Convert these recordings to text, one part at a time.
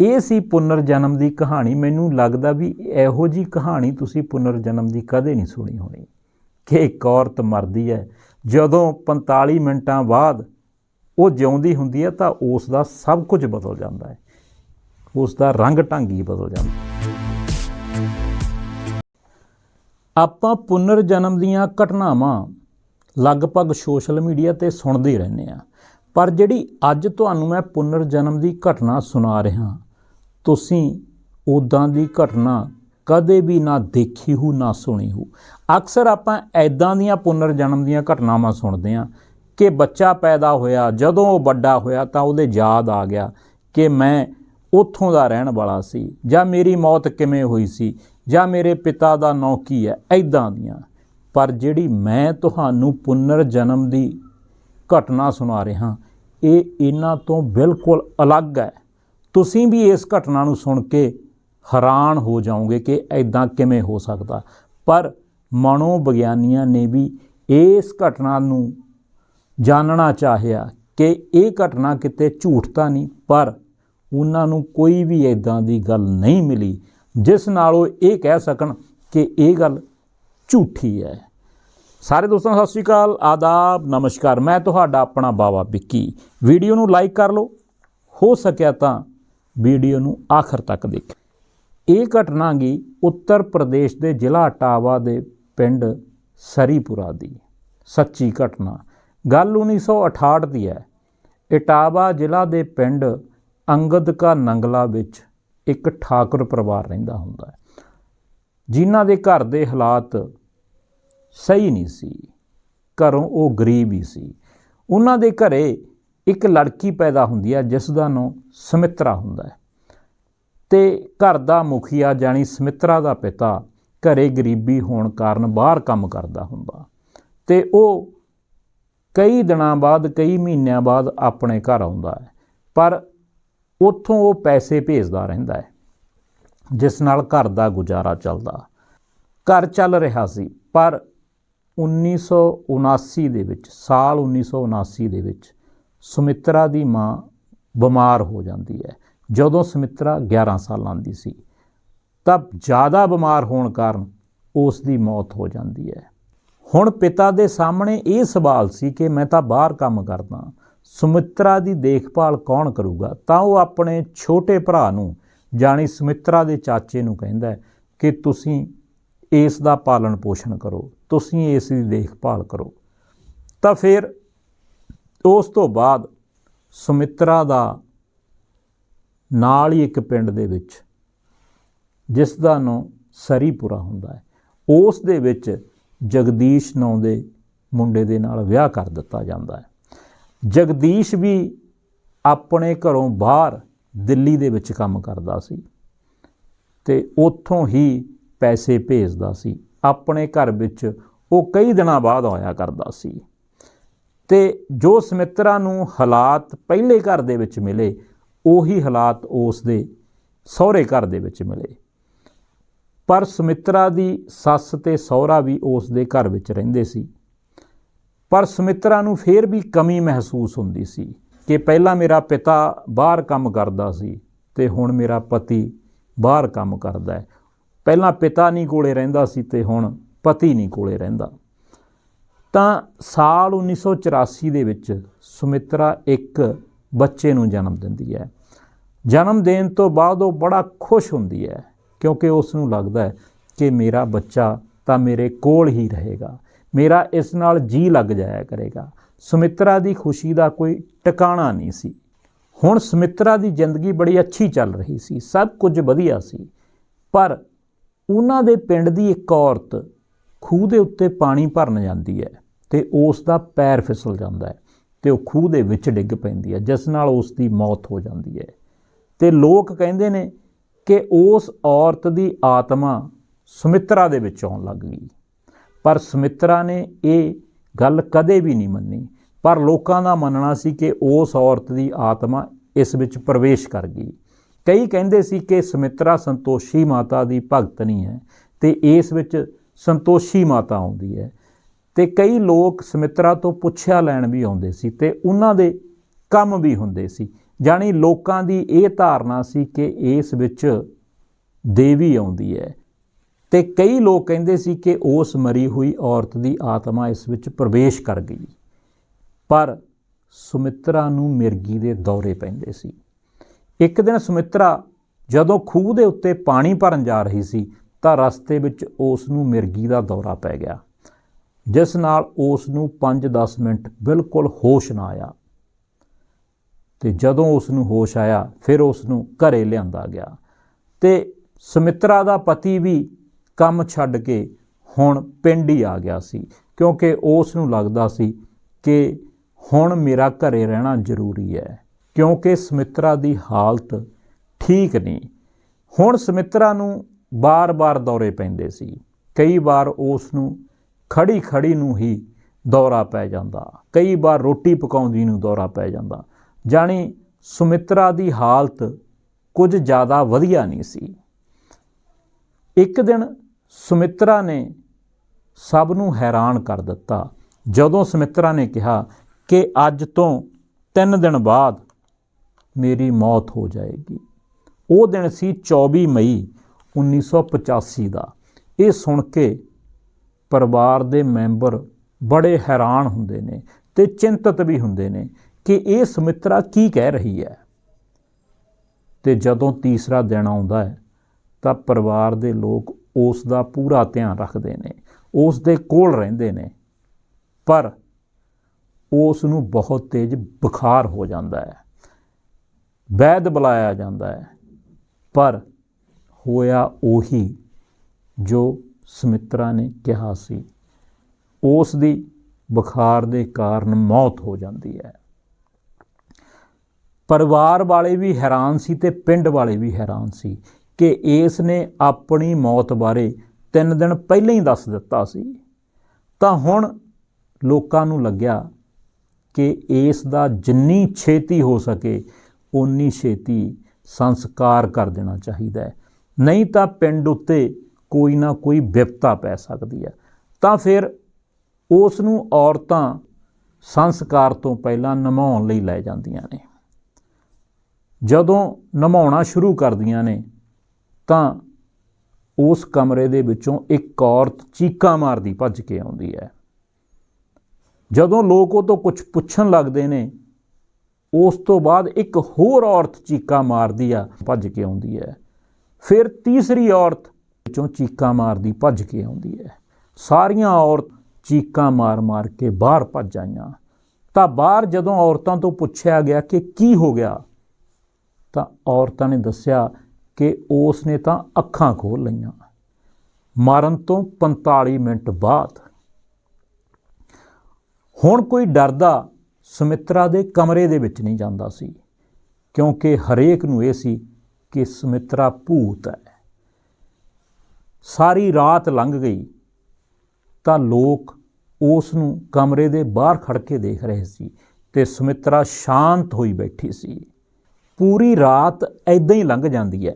ਇਹ ਸੀ ਪੁਨਰ ਜਨਮ ਦੀ ਕਹਾਣੀ। ਮੈਨੂੰ ਲੱਗਦਾ ਵੀ ਇਹੋ ਜੀ ਕਹਾਣੀ ਤੁਸੀਂ ਪੁਨਰ ਜਨਮ ਦੀ ਕਦੇ ਨਹੀਂ ਸੁਣੀ ਹੋਣੀ। ਕਿ ਇੱਕ ਔਰਤ ਮਰਦੀ ਹੈ, ਜਦੋਂ 45 ਮਿੰਟਾਂ ਬਾਅਦ ਉਹ ਜਿਉਂਦੀ ਹੁੰਦੀ ਹੈ ਤਾਂ ਉਸ ਦਾ ਸਭ ਕੁਝ ਬਦਲ ਜਾਂਦਾ ਹੈ। ਉਸ ਦਾ ਰੰਗ ਢੰਗ ਹੀ ਬਦਲ ਜਾਂਦਾ ਆਪਾਂ ਪੁਨਰ ਜਨਮ ਦੀਆਂ ਘਟਨਾਵਾਂ ਲਗਭਗ ਸੋਸ਼ਲ ਮੀਡੀਆ ਤੇ ਸੁਣਦੇ ਰਹਿੰਦੇ ਆ ਪਰ ਜਿਹੜੀ ਅੱਜ ਤੁਹਾਨੂੰ ਮੈਂ ਪੁਨਰ ਜਨਮ ਦੀ ਘਟਨਾ ਸੁਣਾ ਰਿਹਾ, ਤੁਸੀਂ ਉਦਾਂ ਦੀ ਘਟਨਾ ਕਦੇ ਵੀ ਨਾ ਦੇਖੀ ਹੋ, ਨਾ ਸੁਣੀ ਹੋ। ਅਕਸਰ ਆਪਾਂ ਐਦਾਂ ਦੀਆਂ ਪੁਨਰ ਜਨਮ ਦੀਆਂ ਘਟਨਾਵਾਂ ਸੁਣਦੇ ਆ ਕਿ ਬੱਚਾ ਪੈਦਾ ਹੋਇਆ, ਜਦੋਂ ਉਹ ਵੱਡਾ ਹੋਇਆ ਤਾਂ ਉਹਦੇ ਯਾਦ ਆ ਗਿਆ ਕਿ ਮੈਂ ਉੱਥੋਂ ਦਾ ਰਹਿਣ ਵਾਲਾ ਸੀ ਜਾਂ ਮੇਰੀ ਮੌਤ ਕਿਵੇਂ ਹੋਈ ਸੀ ਜਾਂ ਮੇਰੇ ਪਿਤਾ ਦਾ ਨਾਂ ਕੀ ਹੈ ਐਦਾਂ ਦੀਆਂ। ਪਰ ਜਿਹੜੀ ਮੈਂ ਤੁਹਾਨੂੰ ਪੁਨਰ ਜਨਮ ਦੀ ਘਟਨਾ ਸੁਣਾ ਰਿਹਾ। ਇਹ ਇਹਨਾਂ ਤੋਂ ਬਿਲਕੁਲ ਅਲੱਗ ਹੈ। ਤੁਸੀਂ ਵੀ ਇਸ ਘਟਨਾ ਨੂੰ ਸੁਣ ਕੇ ਹੈਰਾਨ ਹੋ ਜਾਓਗੇ ਕਿ ਐਦਾਂ ਕਿਵੇਂ ਹੋ ਸਕਦਾ। ਪਰ ਮਨੋਵਿਗਿਆਨੀਆਂ ਨੇ ਵੀ ਇਸ ਘਟਨਾ ਨੂੰ ਜਾਣਨਾ ਚਾਹਿਆ ਕਿ ਇਹ ਘਟਨਾ ਕਿਤੇ ਝੂਠ ਤਾਂ ਨਹੀਂ, ਪਰ ਉਹਨਾਂ ਨੂੰ ਕੋਈ ਵੀ ਐਦਾਂ ਦੀ ਗੱਲ ਨਹੀਂ ਮਿਲੀ, ਜਿਸ ਨਾਲ ਉਹ ਇਹ ਕਹਿ ਸਕਣ ਕਿ ਇਹ ਗੱਲ ਝੂਠੀ ਹੈ। ਸਾਰੇ ਦੋਸਤਾਂ, ਸਤਿ ਸ਼੍ਰੀ ਅਕਾਲ, ਆਦਾਬ, ਨਮਸਕਾਰ। ਮੈਂ ਤੁਹਾਡਾ ਆਪਣਾ ਬਾਵਾ ਵਿੱਕੀ। ਵੀਡੀਓ ਨੂੰ ਲਾਈਕ ਕਰ ਲਓ। ਹੋ ਸਕਿਆ ਤਾਂ ਵੀਡੀਓ ਨੂੰ ਆਖਰ ਤੱਕ ਦੇਖੋ। ਇਹ ਘਟਨਾ ਗੀ ਉੱਤਰ ਪ੍ਰਦੇਸ਼ ਦੇ ਜ਼ਿਲ੍ਹਾ ਟਾਵਾ ਦੇ ਪਿੰਡ ਸਰੀਪੁਰਾ ਦੀ। ਸੱਚੀ ਘਟਨਾ। ਗੱਲ 1968 ਦੀ ਹੈ। ਇਟਾਵਾ ਜ਼ਿਲ੍ਹਾ ਦੇ ਪਿੰਡ ਅੰਗਦ ਕਾ ਨੰਗਲਾ ਵਿੱਚ ਇੱਕ ਠਾਕੁਰ ਪਰਿਵਾਰ ਰਹਿੰਦਾ ਹੁੰਦਾ ਹੈ। ਜਿਨ੍ਹਾਂ ਦੇ ਘਰ ਦੇ ਹਾਲਾਤ ਸਹੀ ਨਹੀਂ ਸੀ। ਘਰੋਂ ਉਹ ਗਰੀਬ ਹੀ ਸੀ। ਉਹਨਾਂ ਦੇ ਘਰੇ ਇੱਕ ਲੜਕੀ ਪੈਦਾ ਹੁੰਦੀ ਹੈ ਜਿਸ ਦਾ ਨਾਮ ਸਮਿਤਰਾ ਹੁੰਦਾ ਹੈ। ਤੇ ਘਰ ਦਾ ਮੁਖੀਆ ਜਾਨੀ ਸਮਿਤਰਾ ਦਾ ਪਿਤਾ ਘਰੇ ਗਰੀਬੀ ਹੋਣ ਕਾਰਨ ਬਾਹਰ ਕੰਮ ਕਰਦਾ ਹੁੰਦਾ। ਤੇ ਉਹ ਕਈ ਦਿਨਾਂ ਬਾਅਦ, ਕਈ ਮਹੀਨਿਆਂ ਬਾਅਦ ਆਪਣੇ ਘਰ ਆਉਂਦਾ ਹੈ। ਪਰ ਉੱਥੋਂ ਉਹ ਪੈਸੇ ਭੇਜਦਾ ਰਹਿੰਦਾ ਹੈ, ਜਿਸ ਨਾਲ ਘਰ ਦਾ ਗੁਜ਼ਾਰਾ ਚੱਲਦਾ। ਘਰ ਚੱਲ ਰਿਹਾ ਸੀ, ਪਰ 1979 ਦੇ ਵਿੱਚ, ਸਾਲ 1979 ਦੇ ਵਿੱਚ ਸੁਮਿਤਰਾ ਦੀ ਮਾਂ ਬਿਮਾਰ ਹੋ ਜਾਂਦੀ ਹੈ। ਜਦੋਂ ਸੁਮਿਤਰਾ 11 ਸਾਲਾਂ ਦੀ ਸੀ, ਤਾਂ ਜ਼ਿਆਦਾ ਬਿਮਾਰ ਹੋਣ ਕਾਰਨ ਉਸ ਦੀ ਮੌਤ ਹੋ ਜਾਂਦੀ ਹੈ। ਹੁਣ ਪਿਤਾ ਦੇ ਸਾਹਮਣੇ ਇਹ ਸਵਾਲ ਸੀ ਕਿ ਮੈਂ ਤਾਂ ਬਾਹਰ ਕੰਮ ਕਰਦਾ, ਸੁਮਿਤਰਾ ਦੀ ਦੇਖਭਾਲ ਕੌਣ ਕਰੂਗਾ? ਤਾਂ ਉਹ ਆਪਣੇ ਛੋਟੇ ਭਰਾ ਨੂੰ ਜਾਣੀ ਸੁਮਿਤਰਾ ਦੇ ਚਾਚੇ ਨੂੰ ਕਹਿੰਦਾ ਕਿ ਤੁਸੀਂ ਇਸ ਦਾ ਪਾਲਣ ਪੋਸ਼ਣ ਕਰੋ। ਤੁਸੀਂ ਇਸ ਦੀ ਦੇਖਭਾਲ ਕਰੋ। ਤਾਂ ਫਿਰ ਉਸ ਤੋਂ ਬਾਅਦ ਸੁਮਿਤਰਾ ਦਾ ਨਾਲ ਹੀ ਇੱਕ ਪਿੰਡ ਦੇ ਵਿੱਚ ਜਿਸ ਦਾ ਨਾਂ ਸਰੀਪੁਰਾ ਹੁੰਦਾ ਹੈ, ਉਸ ਦੇ ਵਿੱਚ ਜਗਦੀਸ਼ ਨਾਂ ਦੇ ਮੁੰਡੇ ਦੇ ਨਾਲ ਵਿਆਹ ਕਰ ਦਿੱਤਾ ਜਾਂਦਾ ਹੈ। ਜਗਦੀਸ਼ ਵੀ ਆਪਣੇ ਘਰੋਂ ਬਾਹਰ ਦਿੱਲੀ ਦੇ ਵਿੱਚ ਕੰਮ ਕਰਦਾ ਸੀ ਤੇ ਉੱਥੋਂ ਹੀ ਪੈਸੇ ਭੇਜਦਾ ਸੀ। ਆਪਣੇ ਘਰ ਵਿੱਚ ਉਹ ਕਈ ਦਿਨਾਂ ਬਾਅਦ ਆਇਆ ਕਰਦਾ ਸੀ। ਤੇ ਜੋ ਸਮਿਤਰਾ ਨੂੰ ਹਾਲਾਤ ਪਹਿਲੇ ਘਰ ਦੇ ਵਿੱਚ ਮਿਲੇ, ਉਹੀ ਹਾਲਾਤ ਉਸ ਦੇ ਸਹੁਰੇ ਘਰ ਦੇ ਵਿੱਚ ਮਿਲੇ। ਪਰ ਸਮਿਤਰਾ ਦੀ ਸੱਸ ਤੇ ਸਹੁਰਾ ਵੀ ਉਸ ਦੇ ਘਰ ਵਿੱਚ ਰਹਿੰਦੇ ਸੀ। ਪਰ ਸਮਿਤਰਾ ਨੂੰ ਫੇਰ ਵੀ ਕਮੀ ਮਹਿਸੂਸ ਹੁੰਦੀ ਸੀ ਕਿ ਪਹਿਲਾਂ ਮੇਰਾ ਪਿਤਾ ਬਾਹਰ ਕੰਮ ਕਰਦਾ ਸੀ ਤੇ ਹੁਣ ਮੇਰਾ ਪਤੀ ਬਾਹਰ ਕੰਮ ਕਰਦਾ ਹੈ। ਪਹਿਲਾਂ ਪਿਤਾ ਨਹੀਂ ਕੋਲੇ ਰਹਿੰਦਾ ਸੀ ਤੇ ਹੁਣ ਪਤੀ ਨਹੀਂ ਕੋਲੇ ਰਹਿੰਦਾ। ਤਾਂ ਸਾਲ 1984 ਦੇ ਵਿੱਚ ਸੁਮਿਤਰਾ ਇੱਕ ਬੱਚੇ ਨੂੰ ਜਨਮ ਦਿੰਦੀ ਹੈ। ਜਨਮ ਦੇਣ ਤੋਂ ਬਾਅਦ ਉਹ ਬੜਾ ਖੁਸ਼ ਹੁੰਦੀ ਹੈ ਕਿਉਂਕਿ ਉਸ ਨੂੰ ਲੱਗਦਾ ਹੈ ਕਿ ਮੇਰਾ ਬੱਚਾ ਤਾਂ ਮੇਰੇ ਕੋਲ ਹੀ ਰਹੇਗਾ। ਮੇਰਾ ਇਸ ਨਾਲ ਜੀ ਲੱਗ ਜਾਇਆ ਕਰੇਗਾ। ਸੁਮਿਤਰਾ ਦੀ ਖੁਸ਼ੀ ਦਾ ਕੋਈ ਟਿਕਾਣਾ ਨਹੀਂ ਸੀ। ਹੁਣ ਸੁਮਿਤਰਾ ਦੀ ਜ਼ਿੰਦਗੀ ਬੜੀ ਅੱਛੀ ਚੱਲ ਰਹੀ ਸੀ। ਸਭ ਕੁਝ ਵਧੀਆ ਸੀ। ਪਰ ਉਹਨਾਂ ਦੇ ਪਿੰਡ ਦੀ ਇੱਕ ਔਰਤ ਖੂਹ ਦੇ ਉੱਤੇ ਪਾਣੀ ਭਰਨ ਜਾਂਦੀ ਹੈ ਤੇ ਉਸ ਦਾ ਪੈਰ ਫਿਸਲ ਜਾਂਦਾ ਹੈ ਤੇ ਉਹ ਖੂਹ ਦੇ ਵਿੱਚ ਡਿੱਗ ਪੈਂਦੀ ਹੈ, ਜਿਸ ਨਾਲ ਉਸ ਦੀ ਮੌਤ ਹੋ ਜਾਂਦੀ ਹੈ। ਤੇ ਲੋਕ ਕਹਿੰਦੇ ਨੇ ਕਿ ਉਸ ਔਰਤ ਦੀ ਆਤਮਾ ਸੁਮਿਤਰਾ ਦੇ ਵਿੱਚ ਆਉਣ ਲੱਗ ਗਈ। ਪਰ ਸੁਮਿਤਰਾ ਨੇ ਇਹ ਗੱਲ ਕਦੇ ਵੀ ਨਹੀਂ ਮੰਨੀ। ਪਰ ਲੋਕਾਂ ਦਾ ਮੰਨਣਾ ਸੀ ਕਿ ਉਸ ਔਰਤ ਦੀ ਆਤਮਾ ਇਸ ਵਿੱਚ ਪ੍ਰਵੇਸ਼ ਕਰ ਗਈ। ਕਈ ਕਹਿੰਦੇ ਸੀ ਕਿ ਸੁਮਿਤਰਾ ਸੰਤੋਸ਼ੀ ਮਾਤਾ ਦੀ ਭਗਤਨੀ ਹੈ ਤੇ ਇਸ ਵਿੱਚ ਸੰਤੋਸ਼ੀ ਮਾਤਾ ਆਉਂਦੀ ਹੈ। ਤੇ ਕਈ ਲੋਕ ਸੁਮਿਤਰਾ ਤੋਂ ਪੁੱਛਿਆ ਲੈਣ ਵੀ ਆਉਂਦੇ ਸੀ ਤੇ ਉਹਨਾਂ ਦੇ ਕੰਮ ਵੀ ਹੁੰਦੇ ਸੀ। ਜਾਣੀ ਲੋਕਾਂ ਦੀ ਇਹ ਧਾਰਨਾ ਸੀ ਕਿ ਇਸ ਵਿੱਚ ਦੇਵੀ ਆਉਂਦੀ ਹੈ। ਤੇ ਕਈ ਲੋਕ ਕਹਿੰਦੇ ਸੀ ਕਿ ਉਸ ਮਰੀ ਹੋਈ ਔਰਤ ਦੀ ਆਤਮਾ ਇਸ ਵਿੱਚ ਪ੍ਰਵੇਸ਼ ਕਰ ਗਈ। ਪਰ ਸੁਮਿਤਰਾ ਨੂੰ ਮਿਰਗੀ ਦੇ ਦੌਰੇ ਪੈਂਦੇ ਸੀ। ਇੱਕ ਦਿਨ ਸੁਮਿਤਰਾ ਜਦੋਂ ਖੂਹ ਦੇ ਉੱਤੇ ਪਾਣੀ ਭਰਨ ਜਾ ਰਹੀ ਸੀ ਤਾਂ ਰਸਤੇ ਵਿੱਚ ਉਸ ਨੂੰ ਮਿਰਗੀ ਦਾ ਦੌਰਾ ਪੈ ਗਿਆ, ਜਿਸ ਨਾਲ ਉਸ ਨੂੰ 5-10 ਮਿੰਟ ਬਿਲਕੁਲ ਹੋਸ਼ ਨਾ ਆਇਆ। ਤੇ ਜਦੋਂ ਉਸ ਨੂੰ ਹੋਸ਼ ਆਇਆ, ਫਿਰ ਉਸ ਨੂੰ ਘਰੇ ਲਿਆਂਦਾ ਗਿਆ ਤੇ ਸੁਮਿਤਰਾ ਦਾ ਪਤੀ ਵੀ ਕੰਮ ਛੱਡ ਕੇ ਹੁਣ ਪਿੰਡ ਹੀ ਆ ਗਿਆ ਸੀ, ਕਿਉਂਕਿ ਉਸ ਨੂੰ ਲੱਗਦਾ ਸੀ ਕਿ ਹੁਣ ਮੇਰਾ ਘਰੇ ਰਹਿਣਾ ਜ਼ਰੂਰੀ ਹੈ। ਕਿਉਂਕਿ ਸੁਮਿਤਰਾ ਦੀ ਹਾਲਤ ਠੀਕ ਨਹੀਂ। ਹੁਣ ਸੁਮਿਤਰਾ ਨੂੰ ਬਾਰ-ਬਾਰ ਦੌਰੇ ਪੈਂਦੇ ਸੀ। ਕਈ ਵਾਰ ਉਸ ਨੂੰ ਖੜੀ ਖੜੀ ਨੂੰ ਹੀ ਦੌਰਾ ਪੈ ਜਾਂਦਾ। ਕਈ ਵਾਰ ਰੋਟੀ ਪਕਾਉਂਦੀ ਨੂੰ ਦੌਰਾ ਪੈ ਜਾਂਦਾ। ਜਾਣੀ ਸੁਮਿਤਰਾ ਦੀ ਹਾਲਤ ਕੁਝ ਜ਼ਿਆਦਾ ਵਧੀਆ ਨਹੀਂ ਸੀ। ਇੱਕ ਦਿਨ ਸੁਮਿਤਰਾ ਨੇ ਸਭ ਨੂੰ ਹੈਰਾਨ ਕਰ ਦਿੱਤਾ। ਜਦੋਂ ਸੁਮਿਤਰਾ ਨੇ ਕਿਹਾ ਕਿ ਅੱਜ ਤੋਂ 3 ਦਿਨ ਬਾਅਦ ਮੇਰੀ ਮੌਤ ਹੋ ਜਾਏਗੀ। ਉਹ ਦਿਨ ਸੀ 24 ਮਈ 1985 ਦਾ। ਇਹ ਸੁਣ ਕੇ ਪਰਿਵਾਰ ਦੇ ਮੈਂਬਰ ਬੜੇ ਹੈਰਾਨ ਹੁੰਦੇ ਨੇ ਤੇ ਚਿੰਤਤ ਵੀ ਹੁੰਦੇ ਨੇ ਕਿ ਇਹ ਸੁਮਿਤਰਾ ਕੀ ਕਹਿ ਰਹੀ ਹੈ। ਤੇ ਜਦੋਂ ਤੀਸਰਾ ਦਿਨ ਆਉਂਦਾ ਹੈ, ਤਾਂ ਪਰਿਵਾਰ ਦੇ ਲੋਕ ਉਸ ਦਾ ਪੂਰਾ ਧਿਆਨ ਰੱਖਦੇ ਨੇ, ਉਸ ਦੇ ਕੋਲ ਰਹਿੰਦੇ ਨੇ। ਪਰ ਉਸ ਨੂੰ ਬਹੁਤ ਤੇਜ਼ ਬੁਖਾਰ ਹੋ ਜਾਂਦਾ ਹੈ। ਵੈਦ ਬੁਲਾਇਆ ਜਾਂਦਾ ਹੈ। ਪਰ ਹੋਇਆ ਉਹੀ ਜੋ ਸਮਿਤਰਾ ਨੇ ਕਿਹਾ ਸੀ। ਉਸ ਦੀ ਬੁਖਾਰ ਦੇ ਕਾਰਨ ਮੌਤ ਹੋ ਜਾਂਦੀ ਹੈ। ਪਰਿਵਾਰ ਵਾਲੇ ਵੀ ਹੈਰਾਨ ਸੀ ਤੇ ਪਿੰਡ ਵਾਲੇ ਵੀ ਹੈਰਾਨ ਸੀ ਕਿ ਇਸ ਨੇ ਆਪਣੀ ਮੌਤ ਬਾਰੇ 3 ਦਿਨ ਪਹਿਲਾਂ ਹੀ ਦੱਸ ਦਿੱਤਾ ਸੀ। ਤਾਂ ਹੁਣ ਲੋਕਾਂ ਨੂੰ ਲੱਗਿਆ ਕਿ ਇਸ ਦਾ ਜਿੰਨੀ ਛੇਤੀ ਹੋ ਸਕੇ ਉਨੀ ਛੇਤੀ ਸੰਸਕਾਰ ਕਰ ਦੇਣਾ ਚਾਹੀਦਾ ਹੈ। ਨਹੀਂ ਤਾਂ ਪਿੰਡ ਉੱਤੇ ਕੋਈ ਨਾ ਕੋਈ ਵਿਪਤਾ ਪੈ ਸਕਦੀ ਹੈ। ਤਾਂ ਫਿਰ ਉਸ ਨੂੰ ਔਰਤਾਂ ਸੰਸਕਾਰ ਤੋਂ ਪਹਿਲਾਂ ਨਮਾਉਣ ਲਈ ਲੈ ਜਾਂਦੀਆਂ ਨੇ। ਜਦੋਂ ਨਮਾਉਣਾ ਸ਼ੁਰੂ ਕਰਦੀਆਂ ਨੇ, ਤਾਂ ਉਸ ਕਮਰੇ ਦੇ ਵਿੱਚੋਂ ਇੱਕ ਔਰਤ ਚੀਕਾਂ ਮਾਰਦੀ ਭੱਜ ਕੇ ਆਉਂਦੀ ਹੈ। ਜਦੋਂ ਲੋਕ ਉਹ ਤੋਂ ਕੁਝ ਪੁੱਛਣ ਲੱਗਦੇ ਨੇ ਉਸ ਤੋਂ ਬਾਅਦ ਇੱਕ ਹੋਰ ਔਰਤ ਚੀਕਾਂ ਮਾਰਦੀ ਆ, ਭੱਜ ਕੇ ਆਉਂਦੀ ਹੈ। ਫਿਰ ਤੀਸਰੀ ਔਰਤ ਵਿੱਚੋਂ ਚੀਕਾਂ ਮਾਰਦੀ, ਭੱਜ ਕੇ ਆਉਂਦੀ ਹੈ। ਸਾਰੀਆਂ ਔਰਤ ਚੀਕਾਂ ਮਾਰ-ਮਾਰ ਕੇ ਬਾਹਰ ਭੱਜ ਆਈਆਂ। ਤਾਂ ਬਾਹਰ ਜਦੋਂ ਔਰਤਾਂ ਤੋਂ ਪੁੱਛਿਆ ਗਿਆ ਕਿ ਕੀ ਹੋ ਗਿਆ, ਤਾਂ ਔਰਤਾਂ ਨੇ ਦੱਸਿਆ ਕਿ ਉਸ ਨੇ ਤਾਂ ਅੱਖਾਂ ਖੋਲ ਲਈਆਂ। ਮਾਰਨ ਤੋਂ 45 ਮਿੰਟ ਬਾਅਦ ਹੁਣ ਕੋਈ ਡਰਦਾ ਸੁਮਿਤਰਾ ਦੇ ਕਮਰੇ ਦੇ ਵਿੱਚ ਨਹੀਂ ਜਾਂਦਾ ਸੀ, ਕਿਉਂਕਿ ਹਰੇਕ ਨੂੰ ਇਹ ਸੀ ਕਿ ਸੁਮਿਤਰਾ ਭੂਤ ਹੈ। ਸਾਰੀ ਰਾਤ ਲੰਘ ਗਈ ਤਾਂ ਲੋਕ ਉਸ ਨੂੰ ਕਮਰੇ ਦੇ ਬਾਹਰ ਖੜ ਕੇ ਦੇਖ ਰਹੇ ਸੀ ਤੇ ਸੁਮਿਤਰਾ ਸ਼ਾਂਤ ਹੋਈ ਬੈਠੀ ਸੀ। ਪੂਰੀ ਰਾਤ ਐਦਾਂ ਹੀ ਲੰਘ ਜਾਂਦੀ ਹੈ।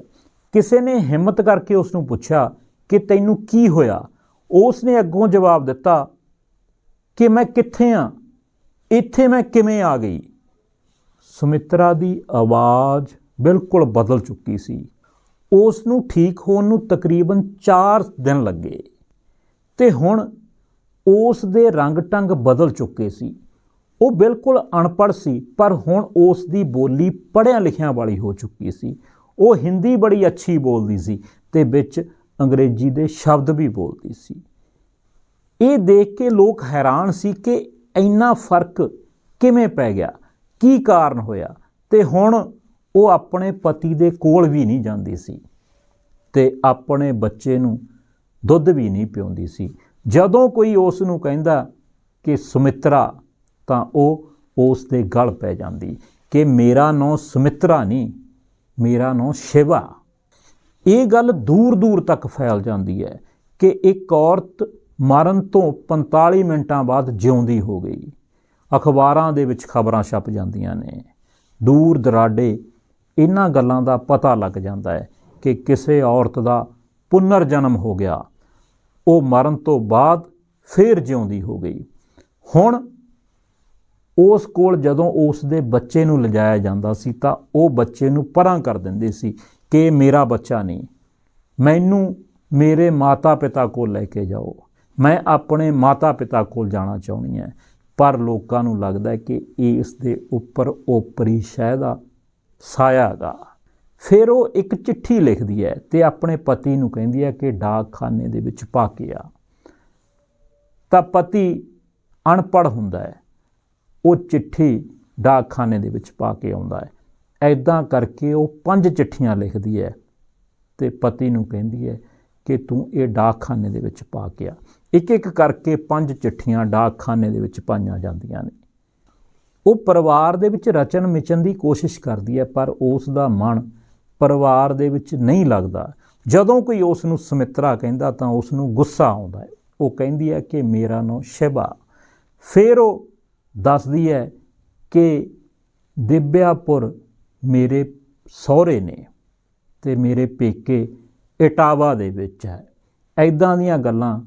ਕਿਸੇ ਨੇ ਹਿੰਮਤ ਕਰਕੇ ਉਸ ਨੂੰ ਪੁੱਛਿਆ ਕਿ ਤੈਨੂੰ ਕੀ ਹੋਇਆ? ਉਸ ਨੇ ਅੱਗੋਂ ਜਵਾਬ ਦਿੱਤਾ ਕਿ ਮੈਂ ਕਿੱਥੇ ਆ? ਇੱਥੇ ਮੈਂ ਕਿਵੇਂ ਆ ਗਈ? ਸੁਮਿਤਰਾ ਦੀ ਆਵਾਜ਼ ਬਿਲਕੁਲ ਬਦਲ ਚੁੱਕੀ ਸੀ। ਉਸ ਨੂੰ ਠੀਕ ਹੋਣ ਨੂੰ ਤਕਰੀਬਨ 4 ਦਿਨ ਲੱਗੇ ਤੇ ਹੁਣ ਉਸ ਦੇ ਰੰਗ ਟੰਗ ਬਦਲ ਚੁੱਕੇ ਸੀ। ਉਹ ਬਿਲਕੁਲ ਅਨਪੜ੍ਹ ਸੀ, ਪਰ ਹੁਣ ਉਸ ਦੀ ਬੋਲੀ ਪੜ੍ਹਿਆ ਲਿਖਿਆ ਵਾਲੀ ਹੋ ਚੁੱਕੀ ਸੀ। ਉਹ ਹਿੰਦੀ ਬੜੀ ਅੱਛੀ ਬੋਲਦੀ ਸੀ ਤੇ ਵਿੱਚ ਅੰਗਰੇਜ਼ੀ ਦੇ ਸ਼ਬਦ ਵੀ ਬੋਲਦੀ ਸੀ। ਇਹ ਦੇਖ ਕੇ ਲੋਕ ਹੈਰਾਨ ਸੀ ਕਿ ਇੰਨਾ ਫ਼ਰਕ ਕਿਵੇਂ ਪੈ ਗਿਆ? ਕੀ ਕਾਰਨ ਹੋਇਆ? ਤੇ ਹੁਣ ਉਹ ਆਪਣੇ ਪਤੀ ਦੇ ਕੋਲ ਵੀ ਨਹੀਂ ਜਾਂਦੀ ਸੀ ਤੇ ਆਪਣੇ ਬੱਚੇ ਨੂੰ ਦੁੱਧ ਵੀ ਨਹੀਂ ਪਿਉਂਦੀ ਸੀ। ਜਦੋਂ ਕੋਈ ਉਸ ਨੂੰ ਕਹਿੰਦਾ ਕਿ ਸੁਮਿਤਰਾ, ਤਾਂ ਉਹ ਉਸ ਦੇ ਗਲ ਪੈ ਜਾਂਦੀ ਕਿ ਮੇਰਾ ਨਾਂ ਸੁਮਿਤਰਾ ਨਹੀਂ, ਮੇਰਾ ਨਾਂ ਸ਼ਿਵਾ। ਇਹ ਗੱਲ ਦੂਰ ਦੂਰ ਤੱਕ ਫੈਲ ਜਾਂਦੀ ਹੈ ਕਿ ਇੱਕ ਔਰਤ ਮਰਨ ਤੋਂ 45 ਮਿੰਟਾਂ ਬਾਅਦ ਜਿਉਂਦੀ ਹੋ ਗਈ। ਅਖਬਾਰਾਂ ਦੇ ਵਿੱਚ ਖਬਰਾਂ ਛਪ ਜਾਂਦੀਆਂ ਨੇ। ਦੂਰ ਦਰਾਡੇ ਇਹਨਾਂ ਗੱਲਾਂ ਦਾ ਪਤਾ ਲੱਗ ਜਾਂਦਾ ਹੈ ਕਿ ਕਿਸੇ ਔਰਤ ਦਾ ਪੁਨਰ ਜਨਮ ਹੋ ਗਿਆ। ਉਹ ਮਰਨ ਤੋਂ ਬਾਅਦ ਫੇਰ ਜਿਉਂਦੀ ਹੋ ਗਈ। ਹੁਣ ਉਸ ਕੋਲ ਜਦੋਂ ਉਸ ਦੇ ਬੱਚੇ ਨੂੰ ਲਿਜਾਇਆ ਜਾਂਦਾ ਸੀ ਤਾਂ ਉਹ ਬੱਚੇ ਨੂੰ ਪਰਾਂ ਕਰ ਦਿੰਦੇ ਸੀ ਕਿ ਮੇਰਾ ਬੱਚਾ ਨਹੀਂ, ਮੈਨੂੰ ਮੇਰੇ ਮਾਤਾ-ਪਿਤਾ ਕੋਲ ਲੈ ਕੇ ਜਾਓ। ਮੈਂ ਆਪਣੇ ਮਾਤਾ-ਪਿਤਾ ਕੋਲ ਜਾਣਾ ਚਾਹੁੰਦੀ ਹਾਂ, ਪਰ ਲੋਕਾਂ ਨੂੰ ਲੱਗਦਾ ਹੈ ਕਿ ਇਸ ਦੇ ਉੱਪਰ ਓਪਰੀ ਸ਼ਹਿ ਦਾ ਸਾਇਆ ਹੈਗਾ। ਫਿਰ ਉਹ ਇੱਕ ਚਿੱਠੀ ਲਿਖਦੀ ਹੈ ਤੇ ਆਪਣੇ ਪਤੀ ਨੂੰ ਕਹਿੰਦੀ ਹੈ ਕਿ ਡਾਕਖਾਨੇ ਦੇ ਵਿੱਚ ਪਾ ਕੇ ਆ। ਤਾਂ ਪਤੀ ਅਨਪੜ੍ਹ ਹੁੰਦਾ ਹੈ। ਉਹ ਚਿੱਠੀ ਡਾਕਖਾਨੇ ਦੇ ਵਿੱਚ ਪਾ ਕੇ ਆਉਂਦਾ ਹੈ। ਐਦਾਂ ਕਰਕੇ ਉਹ ਪੰਜ ਚਿੱਠੀਆਂ ਲਿਖਦੀ ਹੈ ਤੇ ਪਤੀ ਨੂੰ ਕਹਿੰਦੀ ਹੈ ਕਿ ਤੂੰ ਇਹ ਡਾਕਖਾਨੇ ਦੇ ਵਿੱਚ ਪਾ ਕੇ ਆ। ਇੱਕ ਇੱਕ ਕਰਕੇ ਪੰਜ ਚਿੱਠੀਆਂ ਡਾਕਖਾਨੇ ਦੇ ਵਿੱਚ ਪਾਈਆਂ ਜਾਂਦੀਆਂ ਨੇ। ਉਹ ਪਰਿਵਾਰ ਦੇ ਵਿੱਚ ਰਚਨ ਮਿਚਨ ਦੀ ਕੋਸ਼ਿਸ਼ ਕਰਦੀ ਹੈ, ਪਰ ਉਸ ਦਾ ਮਨ ਪਰਿਵਾਰ ਦੇ ਵਿੱਚ ਨਹੀਂ ਲੱਗਦਾ। ਜਦੋਂ ਕੋਈ ਉਸ ਨੂੰ ਸਮਿਤਰਾ ਕਹਿੰਦਾ ਤਾਂ ਉਸ ਨੂੰ ਗੁੱਸਾ ਆਉਂਦਾ ਹੈ। ਉਹ ਕਹਿੰਦੀ ਹੈ ਕਿ ਮੇਰਾ ਨਾਮ ਸ਼ਿਵਾ ਫਿਰ ਉਹ ਦੱਸਦੀ ਹੈ ਕਿ ਦਿਬਿਆਪੁਰ ਮੇਰੇ ਸਹੁਰੇ ਨੇ ਤੇ ਮੇਰੇ ਪੇਕੇ ਇਟਾਵਾ ਦੇ ਵਿੱਚ ਹੈ। ਐਦਾਂ ਦੀਆਂ ਗੱਲਾਂ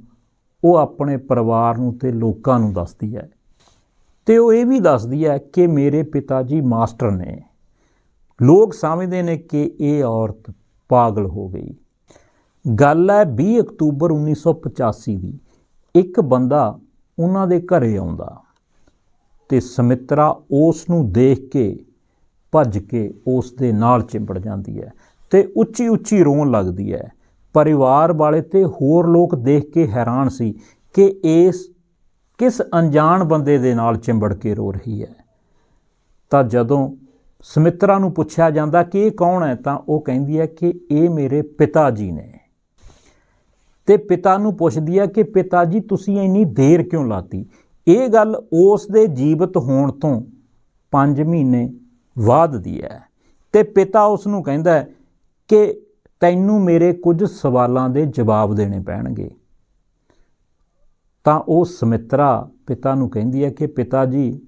ਉਹ ਆਪਣੇ ਪਰਿਵਾਰ ਨੂੰ ਤੇ ਲੋਕਾਂ ਨੂੰ ਦੱਸਦੀ ਹੈ। ਤੇ ਉਹ ਇਹ ਵੀ ਦੱਸਦੀ ਹੈ ਕਿ ਮੇਰੇ ਪਿਤਾ ਜੀ ਮਾਸਟਰ ਨੇ। ਲੋਕ ਸਮਝਦੇ ਨੇ ਕਿ ਇਹ ਔਰਤ ਪਾਗਲ ਹੋ ਗਈ। ਗੱਲ ਹੈ 20 ਅਕਤੂਬਰ 1985 ਦੀ। ਇੱਕ ਬੰਦਾ ਉਹਨਾਂ ਦੇ ਘਰੇ ਆਉਂਦਾ ਤੇ ਸਮਿਤਰਾ ਉਸ ਨੂੰ ਦੇਖ ਕੇ ਭੱਜ ਕੇ ਉਸ ਦੇ ਨਾਲ ਚਿੰਬੜ ਜਾਂਦੀ ਹੈ। ਤੇ ਉੱਚੀ ਉੱਚੀ ਰੋਣ ਲੱਗਦੀ ਹੈ। ਪਰਿਵਾਰ ਵਾਲੇ ਤੇ ਹੋਰ ਲੋਕ ਦੇਖ ਕੇ ਹੈਰਾਨ ਸੀ ਕਿ ਇਸ ਕਿਸ ਅਣਜਾਣ ਬੰਦੇ ਦੇ ਨਾਲ ਚਿੰਬੜ ਕੇ ਰੋ ਰਹੀ ਹੈ। ਤਾਂ ਜਦੋਂ ਸਮਿਤਰਾ ਨੂੰ ਪੁੱਛਿਆ ਜਾਂਦਾ ਕਿ ਇਹ ਕੌਣ ਹੈ, ਤਾਂ ਉਹ ਕਹਿੰਦੀ ਹੈ ਕਿ ਇਹ ਮੇਰੇ ਪਿਤਾ ਜੀ ਨੇ। ਤੇ ਪਿਤਾ ਨੂੰ ਪੁੱਛਦੀ ਹੈ ਕਿ ਪਿਤਾ ਜੀ, ਤੁਸੀਂ ਇੰਨੀ ਦੇਰ ਕਿਉਂ ਲਾਤੀ? ਇਹ ਗੱਲ ਉਸ ਦੇ ਜੀਵਤ ਹੋਣ ਤੋਂ 5 ਮਹੀਨੇ ਬਾਅਦ ਦੀ ਹੈ। ਤੇ ਪਿਤਾ ਉਸ ਨੂੰ ਕਹਿੰਦਾ ਕਿ ਤੈਨੂੰ ਮੇਰੇ ਕੁਝ ਸਵਾਲਾਂ ਦੇ ਜਵਾਬ ਦੇਣੇ ਪੈਣਗੇ। ਤਾਂ ਉਹ ਸਮਿਤਰਾ ਪਿਤਾ ਨੂੰ ਕਹਿੰਦੀ ਹੈ ਕਿ ਪਿਤਾ ਜੀ,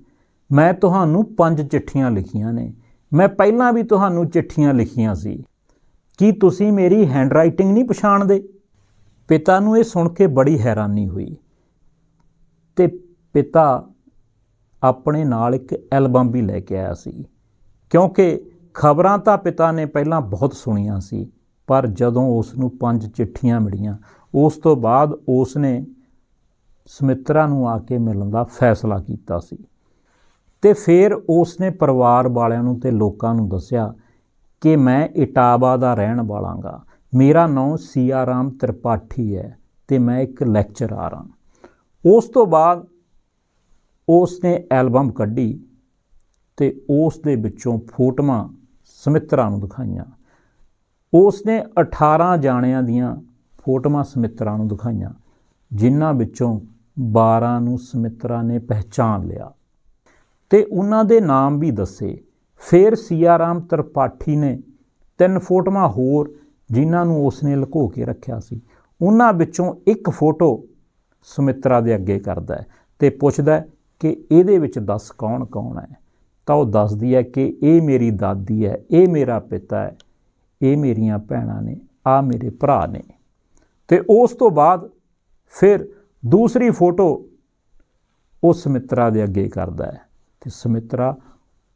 ਮੈਂ ਤੁਹਾਨੂੰ ਪੰਜ ਚਿੱਠੀਆਂ ਲਿਖੀਆਂ ਨੇ। ਮੈਂ ਪਹਿਲਾਂ ਵੀ ਤੁਹਾਨੂੰ ਚਿੱਠੀਆਂ ਲਿਖੀਆਂ ਸੀ। ਕੀ ਤੁਸੀਂ ਮੇਰੀ ਹੈਂਡਰਾਈਟਿੰਗ ਨਹੀਂ ਪਛਾਣਦੇ? ਪਿਤਾ ਨੂੰ ਇਹ ਸੁਣ ਕੇ ਬੜੀ ਹੈਰਾਨੀ ਹੋਈ ਤੇ ਪਿਤਾ ਆਪਣੇ ਨਾਲ ਇੱਕ ਐਲਬਮ ਵੀ ਲੈ ਕੇ ਆਇਆ ਸੀ। ਕਿਉਂਕਿ ਖਬਰਾਂ ਤਾਂ ਪਿਤਾ ਨੇ ਪਹਿਲਾਂ ਬਹੁਤ ਸੁਣੀਆਂ ਸੀ, ਪਰ ਜਦੋਂ ਉਸ ਨੂੰ ਪੰਜ ਚਿੱਠੀਆਂ ਮਿਲੀਆਂ, ਉਸ ਤੋਂ ਬਾਅਦ ਉਸ ਨੇ ਸਮਿਤਰਾ ਨੂੰ ਆ ਕੇ ਮਿਲਣ ਦਾ ਫੈਸਲਾ ਕੀਤਾ ਸੀ। ਤੇ ਫਿਰ ਉਸ ਨੇ ਪਰਿਵਾਰ ਵਾਲਿਆਂ ਨੂੰ ਤੇ ਲੋਕਾਂ ਨੂੰ ਦੱਸਿਆ ਕਿ ਮੈਂ ਇਟਾਵਾ ਦਾ ਰਹਿਣ ਵਾਲਾਂਗਾ। ਮੇਰਾ ਨਾਮ ਸੀਆਰਾਮ ਤ੍ਰਿਪਾਠੀ ਹੈ ਤੇ ਮੈਂ ਇੱਕ ਲੈਕਚਰਰ ਹਾਂ। ਉਸ ਤੋਂ ਬਾਅਦ ਉਸ ਨੇ ਐਲਬਮ ਕੱਢੀ ਤੇ ਉਸ ਦੇ ਵਿੱਚੋਂ ਫੋਟੋਆਂ ਸਮਿਤਰਾ ਨੂੰ ਦਿਖਾਈਆਂ। ਉਸ ਨੇ 18 ਜਾਣਿਆਂ ਦੀਆਂ ਫੋਟੋਆਂ ਸਮਿਤਰਾ ਨੂੰ ਦਿਖਾਈਆਂ, ਜਿਨ੍ਹਾਂ ਵਿੱਚੋਂ 12 ਨੂੰ ਸਮਿਤਰਾ ਨੇ ਪਹਿਚਾਨ ਲਿਆ। ਤੇ ਉਹਨਾਂ ਦੇ ਨਾਮ ਵੀ ਦੱਸੇ। ਫਿਰ ਸੀਆਰਾਮ ਤ੍ਰਿਪਾਠੀ ਨੇ ਤਿੰਨ ਫੋਟੋਆਂ ਹੋਰ, ਜਿਨ੍ਹਾਂ ਨੂੰ ਉਸਨੇ ਲੁਕੋ ਕੇ ਰੱਖਿਆ ਸੀ। ਉਹਨਾਂ ਵਿੱਚੋਂ ਇੱਕ ਫੋਟੋ ਸੁਮਿਤਰਾ ਦੇ ਅੱਗੇ ਕਰਦਾ ਹੈ ਤੇ ਪੁੱਛਦਾ ਹੈ ਕਿ ਇਹਦੇ ਵਿੱਚ ਦੱਸ ਕੌਣ ਕੌਣ ਹੈ? ਤਾਂ ਉਹ ਦੱਸਦੀ ਹੈ ਕਿ ਇਹ ਮੇਰੀ ਦਾਦੀ ਹੈ, ਇਹ ਮੇਰਾ ਪਿਤਾ ਹੈ, ਇਹ ਮੇਰੀਆਂ ਭੈਣਾਂ ਨੇ ਆ ਮੇਰੇ ਭਰਾ ਨੇ। ਤੇ ਉਸ ਤੋਂ ਬਾਅਦ ਫਿਰ ਦੂਸਰੀ ਫੋਟੋ ਉਹ ਸਮਿਤਰਾ ਦੇ ਅੱਗੇ ਕਰਦਾ ਹੈ ਤੇ ਸਮਿਤਰਾ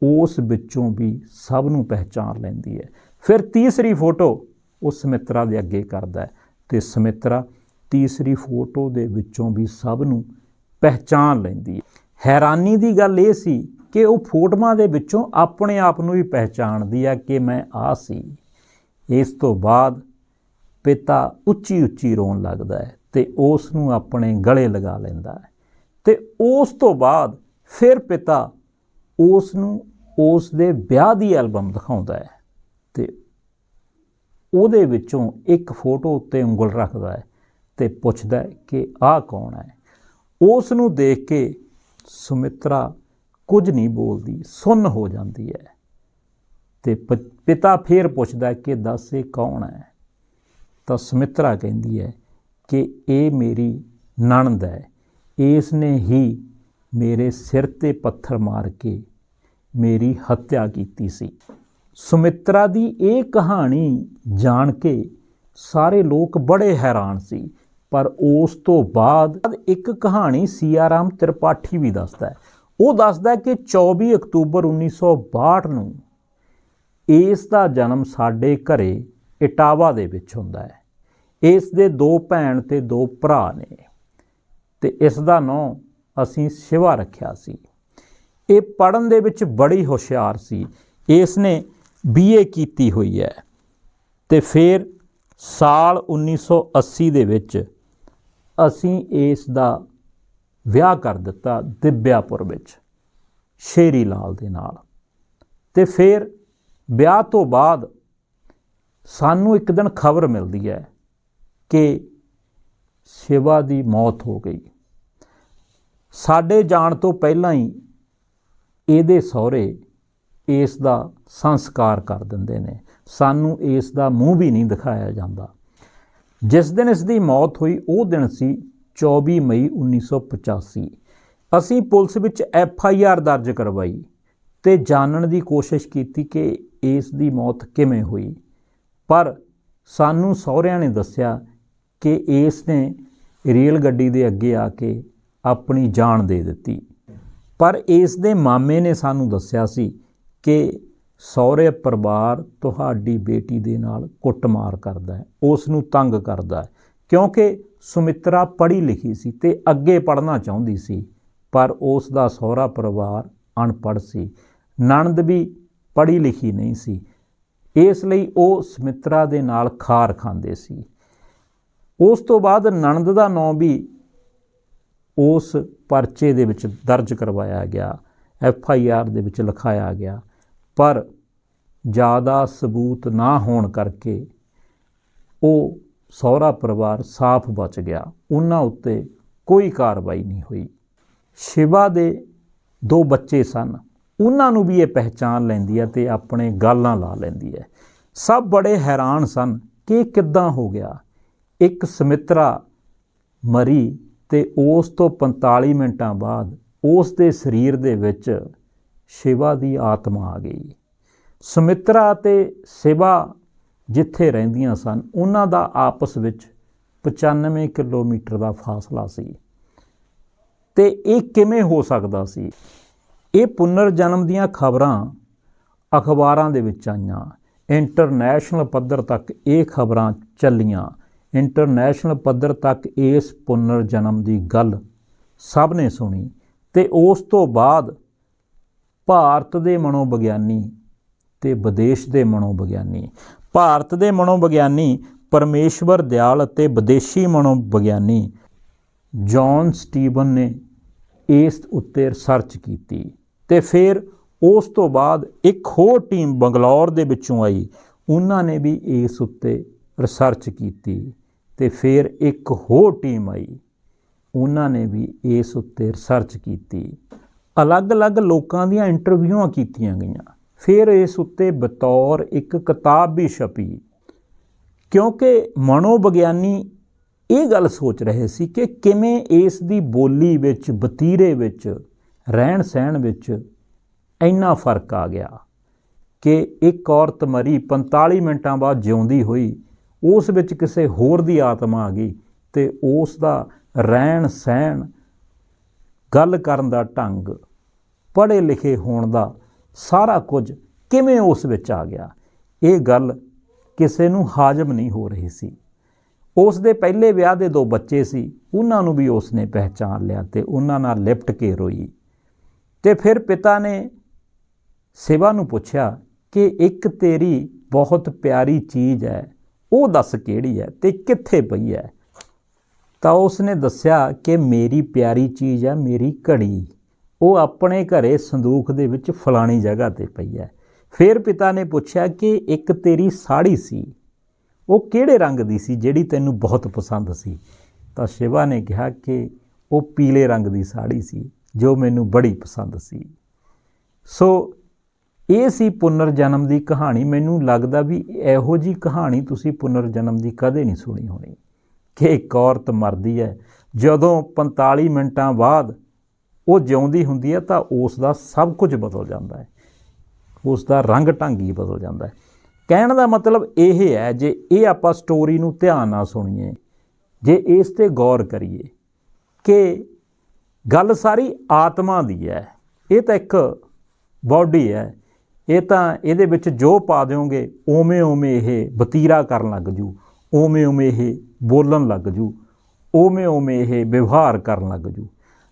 ਉਸ ਵਿੱਚੋਂ ਵੀ ਸਭ ਨੂੰ ਪਹਿਚਾਨ ਲੈਂਦੀ ਹੈ। ਫਿਰ ਤੀਸਰੀ ਫੋਟੋ ਉਹ ਸਮਿਤਰਾ ਦੇ ਅੱਗੇ ਕਰਦਾ ਹੈ ਤੇ ਸਮਿਤਰਾ ਤੀਸਰੀ ਫੋਟੋ ਦੇ ਵਿੱਚੋਂ ਵੀ ਸਭ ਨੂੰ ਪਹਿਚਾਨ ਲੈਂਦੀ ਹੈ। ਹੈਰਾਨੀ ਦੀ ਗੱਲ ਇਹ ਸੀ ਕਿ ਉਹ ਫੋਟੋਆਂ ਦੇ ਵਿੱਚੋਂ ਆਪਣੇ ਆਪ ਨੂੰ ਵੀ ਪਹਿਚਾਣਦੀ ਹੈ ਕਿ ਮੈਂ ਆ ਸੀ। ਇਸ ਤੋਂ ਬਾਅਦ ਪਿਤਾ ਉੱਚੀ ਉੱਚੀ ਰੋਣ ਲੱਗਦਾ ਹੈ ਤੇ ਉਸ ਨੂੰ ਆਪਣੇ ਗਲੇ ਲਗਾ ਲੈਂਦਾ ਹੈ। ਤੇ ਉਸ ਤੋਂ ਬਾਅਦ ਫਿਰ ਪਿਤਾ ਉਸ ਨੂੰ ਉਸ ਦੇ ਵਿਆਹ ਦੀ ਐਲਬਮ ਦਿਖਾਉਂਦਾ ਹੈ ਤੇ ਉਹਦੇ ਵਿੱਚੋਂ ਇੱਕ ਫੋਟੋ ਉੱਤੇ ਉਂਗਲ ਰੱਖਦਾ ਹੈ ਤੇ ਪੁੱਛਦਾ ਹੈ ਕਿ ਆਹ ਕੌਣ ਹੈ। ਉਸ ਨੂੰ ਦੇਖ ਕੇ ਸੁਮਿਤਰਾ ਕੁਝ ਨਹੀਂ ਬੋਲਦੀ, ਸੁੰਨ ਹੋ ਜਾਂਦੀ ਹੈ। ਤੇ ਪਿਤਾ ਫੇਰ ਪੁੱਛਦਾ ਕਿ ਦੱਸ ਇਹ ਕੌਣ ਹੈ? ਤਾਂ ਸੁਮਿਤਰਾ ਕਹਿੰਦੀ ਹੈ ਕਿ ਇਹ ਮੇਰੀ ਨਣਦ ਹੈ। ਇਸ ਨੇ ਹੀ ਮੇਰੇ ਸਿਰ ਤੇ ਪੱਥਰ ਮਾਰ ਕੇ ਮੇਰੀ ਹੱਤਿਆ ਕੀਤੀ ਸੀ। ਸੁਮਿਤਰਾ ਦੀ ਇਹ ਕਹਾਣੀ ਜਾਣ ਕੇ ਸਾਰੇ ਲੋਕ ਬੜੇ ਹੈਰਾਨ ਸੀ, ਪਰ ਉਸ ਤੋਂ ਬਾਅਦ ਇੱਕ ਕਹਾਣੀ ਸੀਆਰਾਮ ਤ੍ਰਿਪਾਠੀ ਵੀ ਦੱਸਦਾ ਹੈ। ਉਹ ਦੱਸਦਾ ਕਿ 24 ਅਕਤੂਬਰ 1962 ਨੂੰ ਇਸ ਦਾ ਜਨਮ ਸਾਡੇ ਘਰੇ ਇਟਾਵਾ ਦੇ ਵਿੱਚ ਹੁੰਦਾ ਹੈ। ਇਸ ਦੇ ਦੋ ਭੈਣ ਤੇ ਦੋ ਭਰਾ ਨੇ ਤੇ ਇਸ ਦਾ ਨਾਂ ਅਸੀਂ ਸ਼ਿਵਾ ਰੱਖਿਆ ਸੀ। ਇਹ ਪੜਨ ਦੇ ਵਿੱਚ ਬੜੀ ਹੁਸ਼ਿਆਰ ਸੀ। ਇਸ ਨੇ ਬੀਏ ਕੀਤੀ ਹੋਈ ਹੈ ਤੇ ਫਿਰ ਸਾਲ 1980 ਦੇ ਵਿੱਚ ਅਸੀਂ ਇਸ ਦਾ ਵਿਆਹ ਕਰ ਦਿੱਤਾ ਦਿਬਿਆਪੁਰ ਵਿੱਚ, ਸ਼ੇਰੀ ਲਾਲ ਦੇ ਨਾਲ। ਤੇ ਫਿਰ ਵਿਆਹ ਤੋਂ ਬਾਅਦ ਸਾਨੂੰ ਇੱਕ ਦਿਨ ਖਬਰ ਮਿਲਦੀ ਹੈ ਕਿ ਸ਼ਿਵਾ ਦੀ ਮੌਤ ਹੋ ਗਈ। ਸਾਡੇ ਜਾਣ ਤੋਂ ਪਹਿਲਾਂ ਹੀ ਇਹਦੇ ਸਹੁਰੇ ਇਸ ਦਾ ਸੰਸਕਾਰ ਕਰ ਦਿੰਦੇ ਨੇ। ਸਾਨੂੰ ਇਸ ਦਾ ਮੂੰਹ ਵੀ ਨਹੀਂ ਦਿਖਾਇਆ ਜਾਂਦਾ। ਜਿਸ ਦਿਨ ਇਸ ਦੀ ਮੌਤ ਹੋਈ, ਉਹ ਦਿਨ ਸੀ 24 ਮਈ 1985 ਅਸੀਂ ਪੁਲਿਸ ਵਿੱਚ ਐਫ ਆਈ ਆਰ ਦਰਜ ਕਰਵਾਈ ਤੇ ਜਾਣਨ ਦੀ ਕੋਸ਼ਿਸ਼ ਕੀਤੀ ਕਿ ਇਸ ਦੀ ਮੌਤ ਕਿਵੇਂ ਹੋਈ। ਪਰ ਸਾਨੂੰ ਸਹੁਰਿਆਂ ਨੇ ਦੱਸਿਆ ਕਿ ਇਸ ਨੇ ਰੇਲ ਗੱਡੀ ਦੇ ਅੱਗੇ ਆ ਕੇ ਆਪਣੀ ਜਾਨ ਦੇ ਦਿੱਤੀ। ਪਰ ਇਸ ਦੇ ਮਾਮੇ ਨੇ ਸਾਨੂੰ ਦੱਸਿਆ ਸੀ ਕਿ ਸਹੁਰੇ ਪਰਿਵਾਰ ਤੁਹਾਡੀ ਬੇਟੀ ਦੇ ਨਾਲ ਕੁੱਟਮਾਰ ਕਰਦਾ ਹੈ, ਉਸ ਨੂੰ ਤੰਗ ਕਰਦਾ ਹੈ। ਕਿਉਂਕਿ ਸੁਮਿਤਰਾ ਪੜ੍ਹੀ ਲਿਖੀ ਸੀ ਤੇ ਅੱਗੇ ਪੜ੍ਹਨਾ ਚਾਹੁੰਦੀ ਸੀ, ਪਰ ਉਸ ਦਾ ਸਹੁਰਾ ਪਰਿਵਾਰ ਅਨਪੜ੍ਹ ਸੀ। ਨਣਦ ਵੀ ਪੜ੍ਹੀ ਲਿਖੀ ਨਹੀਂ ਸੀ। ਇਸ ਲਈ ਉਹ ਸੁਮਿਤਰਾ ਦੇ ਨਾਲ ਖਾਰ ਖਾਂਦੇ ਸੀ। ਉਸ ਤੋਂ ਬਾਅਦ ਨਣਦ ਦਾ ਨਾਂ ਵੀ ਉਸ ਪਰਚੇ ਦੇ ਵਿੱਚ ਦਰਜ ਕਰਵਾਇਆ ਗਿਆ, ਐਫ ਆਈ ਆਰ ਦੇ ਵਿੱਚ ਲਿਖਾਇਆ ਗਿਆ। ਪਰ ਜ਼ਿਆਦਾ ਸਬੂਤ ਨਾ ਹੋਣ ਕਰਕੇ ਉਹ ਸਹੁਰਾ ਪਰਿਵਾਰ ਸਾਫ਼ ਬਚ ਗਿਆ। ਉਹਨਾਂ ਉੱਤੇ ਕੋਈ ਕਾਰਵਾਈ ਨਹੀਂ ਹੋਈ। ਸ਼ਿਵਾ ਦੇ ਦੋ ਬੱਚੇ ਸਨ। ਉਹਨਾਂ ਨੂੰ ਵੀ ਇਹ ਪਹਿਚਾਨ ਲੈਂਦੀ ਹੈ ਤੇ ਆਪਣੇ ਗਾਲਾਂ ਲਾ ਲੈਂਦੀ ਹੈ। ਸਭ ਬੜੇ ਹੈਰਾਨ ਸਨ ਕਿ ਕਿੱਦਾਂ ਹੋ ਗਿਆ। ਇੱਕ ਸਮਿਤਰਾ ਮਰੀ ਤੇ ਉਸ ਤੋਂ 45 ਮਿੰਟਾਂ ਬਾਅਦ ਉਸ ਦੇ ਸਰੀਰ ਦੇ ਵਿੱਚ ਸ਼ਿਵਾ ਦੀ ਆਤਮਾ ਆ ਗਈ। ਸੁਮਿਤਰਾ ਤੇ ਸ਼ਿਵਾ ਜਿੱਥੇ ਰਹਿੰਦੀਆਂ ਸਨ, ਉਹਨਾਂ ਦਾ ਆਪਸ ਵਿੱਚ 95 ਕਿਲੋਮੀਟਰ ਦਾ ਫਾਸਲਾ ਸੀ। ਤੇ ਇਹ ਕਿਵੇਂ ਹੋ ਸਕਦਾ ਸੀ? ਇਹ ਪੁਨਰ ਜਨਮ ਦੀਆਂ ਖਬਰਾਂ ਅਖਬਾਰਾਂ ਦੇ ਵਿੱਚ ਆਈਆਂ। ਇੰਟਰਨੈਸ਼ਨਲ ਪੱਧਰ ਤੱਕ ਇਹ ਖਬਰਾਂ ਚੱਲੀਆਂ। ਇੰਟਰਨੈਸ਼ਨਲ ਪੱਧਰ ਤੱਕ ਇਸ ਪੁਨਰ ਜਨਮ ਦੀ ਗੱਲ ਸਭ ਨੇ ਸੁਣੀ। ਤੇ ਉਸ ਤੋਂ ਬਾਅਦ ਭਾਰਤ ਦੇ ਮਨੋਵਿਗਿਆਨੀ ਤੇ ਵਿਦੇਸ਼ ਦੇ ਮਨੋਵਿਗਿਆਨੀ ਭਾਰਤ ਦੇ ਮਨੋਵਿਗਿਆਨੀ, ਪਰਮੇਸ਼ਵਰ ਦਿਆਲ ਅਤੇ ਵਿਦੇਸ਼ੀ ਮਨੋਵਿਗਿਆਨੀ ਜੌਨ ਸਟੀਵਨ ਨੇ ਇਸ ਉੱਤੇ ਰਿਸਰਚ ਕੀਤੀ ਤੇ ਫਿਰ ਉਸ ਤੋਂ ਬਾਅਦ ਇੱਕ ਹੋਰ ਟੀਮ ਬੰਗਲੌਰ ਦੇ ਵਿੱਚੋਂ ਆਈ। ਉਹਨਾਂ ਨੇ ਵੀ ਇਸ ਉੱਤੇ ਰਿਸਰਚ ਕੀਤੀ ਤੇ ਫਿਰ ਇੱਕ ਹੋਰ ਟੀਮ ਆਈ। ਉਹਨਾਂ ਨੇ ਵੀ ਇਸ ਉੱਤੇ ਰਿਸਰਚ ਕੀਤੀ। ਅਲੱਗ-ਅਲੱਗ ਲੋਕਾਂ ਦੀਆਂ ਇੰਟਰਵਿਊਆਂ ਕੀਤੀਆਂ ਗਈਆਂ। ਫਿਰ ਇਸ ਉੱਤੇ ਬਤੌਰ ਇੱਕ ਕਿਤਾਬ ਵੀ ਛਪੀ। ਕਿਉਂਕਿ ਮਨੋਵਿਗਿਆਨੀ ਇਹ ਗੱਲ ਸੋਚ ਰਹੇ ਸੀ ਕਿ ਕਿਵੇਂ ਇਸ ਦੀ ਬੋਲੀ ਵਿੱਚ, ਬਤੀਰੇ ਵਿੱਚ ਰਹਿਣ ਸਹਿਣ ਵਿੱਚ ਇੰਨਾ ਫ਼ਰਕ ਆ ਗਿਆ ਕਿ ਇੱਕ ਔਰਤ ਮਰੀ 45 ਮਿੰਟਾਂ ਬਾਅਦ ਜਿਉਂਦੀ ਹੋਈ, ਉਸ ਵਿੱਚ ਕਿਸੇ ਹੋਰ ਦੀ ਆਤਮਾ ਆ ਗਈ ਤੇ ਉਸ ਦਾ ਰਹਿਣ ਸਹਿਣ ਗੱਲ ਕਰਨ ਦਾ ਢੰਗ ਪੜ੍ਹੇ ਲਿਖੇ ਹੋਣ ਦਾ ਸਾਰਾ ਕੁਝ ਕਿਵੇਂ ਉਸ ਵਿੱਚ ਆ ਗਿਆ? ਇਹ ਗੱਲ ਕਿਸੇ ਨੂੰ ਹਾਜ਼ਮ ਨਹੀਂ ਹੋ ਰਹੀ ਸੀ। ਉਸ ਦੇ ਪਹਿਲੇ ਵਿਆਹ ਦੇ ਦੋ ਬੱਚੇ ਸੀ। ਉਹਨਾਂ ਨੂੰ ਵੀ ਉਸ ਨੇ ਪਹਿਚਾਨ ਲਿਆ ਤੇ ਉਹਨਾਂ ਨਾਲ ਲਿਪਟ ਕੇ ਰੋਈ। ਤੇ ਫਿਰ ਪਿਤਾ ਨੇ ਸੇਵਾ ਨੂੰ ਪੁੱਛਿਆ ਕਿ ਇੱਕ ਤੇਰੀ ਬਹੁਤ ਪਿਆਰੀ ਚੀਜ਼ ਹੈ। ਉਹ ਦੱਸ ਕਿਹੜੀ ਹੈ ਤੇ ਕਿੱਥੇ ਪਈ ਹੈ? ਤਾਂ ਉਸ ਨੇ ਦੱਸਿਆ ਕਿ ਮੇਰੀ ਪਿਆਰੀ ਚੀਜ਼ ਹੈ, ਮੇਰੀ ਘੜੀ। ਉਹ ਆਪਣੇ ਘਰੇ ਸੰਦੂਖ ਦੇ ਵਿੱਚ ਫਲਾਣੀ ਜਗ੍ਹਾ ਤੇ ਪਈ ਹੈ। ਫਿਰ ਪਿਤਾ ਨੇ ਪੁੱਛਿਆ ਕਿ ਇੱਕ ਤੇਰੀ ਸਾੜੀ ਸੀ? ਉਹ ਕਿਹੜੇ ਰੰਗ ਦੀ ਸੀ ਜਿਹੜੀ ਤੈਨੂੰ ਬਹੁਤ ਪਸੰਦ ਸੀ? ਤਾਂ ਸ਼ਿਵਾ ਨੇ ਕਿਹਾ ਕਿ ਉਹ ਪੀਲੇ ਰੰਗ ਦੀ ਸਾੜੀ ਸੀ ਜੋ ਮੈਨੂੰ ਬੜੀ ਪਸੰਦ ਸੀ। ਸੋ ਇਹ ਸੀ ਪੁਨਰ ਜਨਮ ਦੀ ਕਹਾਣੀ। ਮੈਨੂੰ ਲੱਗਦਾ ਵੀ ਇਹੋ ਜੀ ਕਹਾਣੀ ਤੁਸੀਂ ਪੁਨਰ ਜਨਮ ਦੀ ਕਦੇ ਨਹੀਂ ਸੁਣੀ ਹੋਣੀ ਕਿ ਇੱਕ ਔਰਤ ਮਰਦੀ ਹੈ। ਜਦੋਂ 45 ਮਿੰਟਾਂ ਬਾਅਦ ਉਹ ਜਿਉਂਦੀ ਹੁੰਦੀ ਹੈ ਤਾਂ ਉਸ ਦਾ ਸਭ ਕੁਝ ਬਦਲ ਜਾਂਦਾ ਹੈ। ਉਸ ਦਾ ਰੰਗ ਢੰਗ ਹੀ ਬਦਲ ਜਾਂਦਾ ਹੈ। ਕਹਿਣ ਦਾ ਮਤਲਬ ਇਹ ਹੈ ਜੇ ਇਹ ਆਪਾਂ ਸਟੋਰੀ ਨੂੰ ਧਿਆਨ ਨਾਲ ਸੁਣੀਏ, ਜੇ ਇਸ ਤੇ ਗੌਰ ਕਰੀਏ ਕਿ ਗੱਲ ਸਾਰੀ ਆਤਮਾ ਦੀ ਹੈ, ਇਹ ਤਾਂ ਇੱਕ ਬਾਡੀ ਹੈ, ਇਹ ਤਾਂ ਇਹਦੇ ਵਿੱਚ ਜੋ ਪਾ ਦਿਓਗੇ ਓਵੇਂ ਓਵੇਂ ਇਹ ਵਤੀਰਾ ਕਰਨ ਲੱਗ ਜੂ ਓਵੇਂ ਓਵੇਂ ਇਹ ਬੋਲਣ ਲੱਗ ਜੂ ਓਵੇਂ ਓਵੇਂ ਇਹ ਵਿਵਹਾਰ ਕਰਨ ਲੱਗ ਜੂ।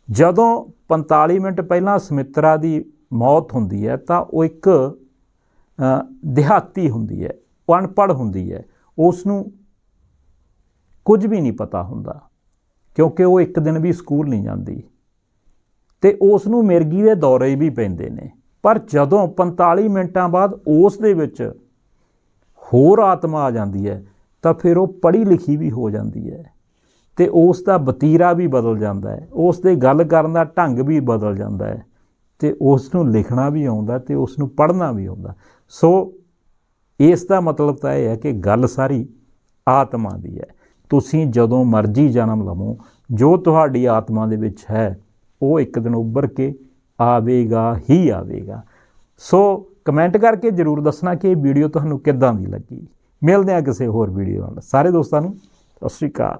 ਜਦੋਂ 45 ਮਿੰਟ ਪਹਿਲਾਂ ਸਮਿਤਰਾ ਦੀ ਮੌਤ ਹੁੰਦੀ ਹੈ, ਤਾਂ ਉਹ ਇੱਕ ਦਿਹਾਤੀ ਹੁੰਦੀ ਹੈ ਉਹ ਅਨਪੜ੍ਹ ਹੁੰਦੀ ਹੈ। ਉਸ ਨੂੰ ਕੁਝ ਵੀ ਨਹੀਂ ਪਤਾ ਹੁੰਦਾ, ਕਿਉਂਕਿ ਉਹ ਇੱਕ ਦਿਨ ਵੀ ਸਕੂਲ ਨਹੀਂ ਜਾਂਦੀ। ਤੇ ਉਸ ਨੂੰ ਮਿਰਗੀ ਦੇ ਦੌਰੇ ਵੀ ਪੈਂਦੇ ਨੇ। ਪਰ ਜਦੋਂ 45 ਮਿੰਟਾਂ ਬਾਅਦ ਉਸ ਦੇ ਵਿੱਚ ਹੋਰ ਆਤਮਾ ਆ ਜਾਂਦੀ ਹੈ, ਤਾਂ ਫਿਰ ਉਹ ਪੜ੍ਹੀ ਲਿਖੀ ਵੀ ਹੋ ਜਾਂਦੀ ਹੈ। ਤੇ ਉਸ ਦਾ ਬਤੀਰਾ ਵੀ ਬਦਲ ਜਾਂਦਾ ਹੈ। ਉਸ ਦੇ ਗੱਲ ਕਰਨ ਦਾ ਢੰਗ ਵੀ ਬਦਲ ਜਾਂਦਾ ਹੈ ਤੇ ਉਸ ਨੂੰ ਲਿਖਣਾ ਵੀ ਆਉਂਦਾ ਤੇ ਉਸ ਨੂੰ ਪੜ੍ਹਨਾ ਵੀ ਆਉਂਦਾ। ਸੋ ਇਸ ਦਾ ਮਤਲਬ ਤਾਂ ਇਹ ਹੈ ਕਿ ਗੱਲ ਸਾਰੀ ਆਤਮਾ ਦੀ ਹੈ। ਤੁਸੀਂ ਜਦੋਂ ਮਰਜ਼ੀ ਜਨਮ ਲਵੋ, ਜੋ ਤੁਹਾਡੀ ਆਤਮਾ ਦੇ ਵਿੱਚ ਹੈ, ਉਹ ਇੱਕ ਦਿਨ ਉੱਭਰ ਕੇ ਆਵੇਗਾ, ਹੀ ਆਵੇਗਾ। ਸੋ ਕਮੈਂਟ ਕਰਕੇ ਜਰੂਰ ਦੱਸਣਾ ਕਿ ਇਹ ਵੀਡੀਓ ਤੁਹਾਨੂੰ ਕਿੱਦਾਂ ਦੀ ਲੱਗੀ। ਮਿਲਦੇ ਹਾਂ ਕਿਸੇ ਹੋਰ ਵੀਡੀਓ ਨਾਲ। ਸਾਰੇ ਦੋਸਤਾਂ ਨੂੰ ਸਤਿ ਸ਼੍ਰੀ ਅਕਾਲ।